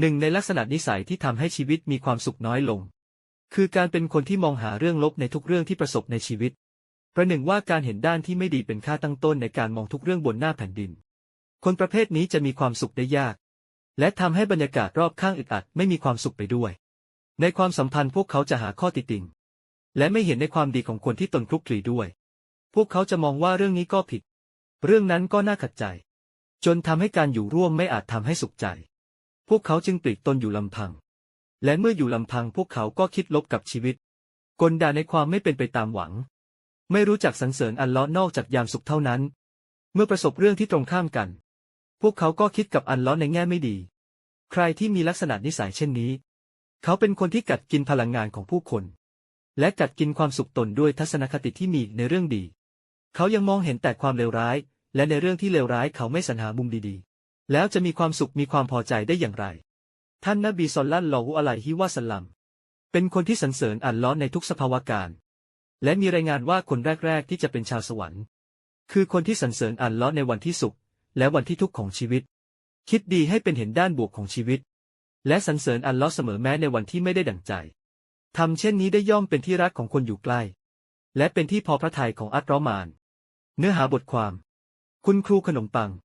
หนึ่งในลักษณะนิสัยที่ทำให้ชีวิตมีความสุขน้อยลง คือการเป็นคนที่มองหาเรื่องลบในทุกเรื่องที่ประสบในชีวิต ประหนึ่งว่าการเห็นด้านที่ไม่ดีเป็นค่าตั้งต้นในการมองทุกเรื่องบนหน้าแผ่นดิน คนประเภทนี้จะมีความสุขได้ยาก และทำให้บรรยากาศรอบข้างอึดอัดไม่มีความสุขไปด้วย ในความสัมพันธ์พวกเขาจะหาข้อติติง และไม่เห็นในความดีของคนที่ตนคลุกคลีด้วย พวกเขาจะมองว่าเรื่องนี้ก็ผิด เรื่องนั้นก็น่าขัดใจ จนทำให้การอยู่ร่วมไม่อาจทำให้สุขใจ วกเขาจึงปลีกตนอยู่ลำพัง และเมื่ออยู่ลำพังพวกเขาก็คิดลบกับชีวิต กลด่าในความไม่เป็นไปตามหวัง ไม่รู้จักสรรเสริญอันเลาะนอกจากยามสุขเท่านั้น เมื่อประสบเรื่องที่ตรงข้ามกัน พวกเขาก็คิดกับอันเลาะในแง่ไม่ดี ใครที่มีลักษณะนิสัยเช่นนี้ เขาเป็นคนที่กัดกินพลังงานของผู้คน และกัดกินความสุขตนด้วยทัศนคติที่มีในเรื่องดี เขายังมองเห็นแต่ความเลวร้าย และในเรื่องที่เลวร้ายเขาไม่สรรหามุมดีๆ แล้วจะมีความสุขมีความพอใจได้อย่างไร ท่านนบีซอลลัลลอฮุอะลัยฮิวะสัลลัม เป็นคนที่สรรเสริญอัลลอฮ์ในทุกสภาวะการ และมีรายงานว่าคนแรก ๆ ที่จะเป็นชาวสวรรค์ คือคนที่สรรเสริญอัลลอฮ์ในวันที่สุข และวันที่ทุกข์ของชีวิต คิดดีให้เป็นเห็นด้านบวกของชีวิต และสรรเสริญอัลลอฮ์เสมอแม้ในวันที่ไม่ได้ดั่งใจทำเช่นนี้ได้ย่อมเป็นที่รักของคนอยู่ใกล้ และเป็นที่พอพระทัยของอัตรอมาน เนื้อหาบทความ คุณครูขนมปัง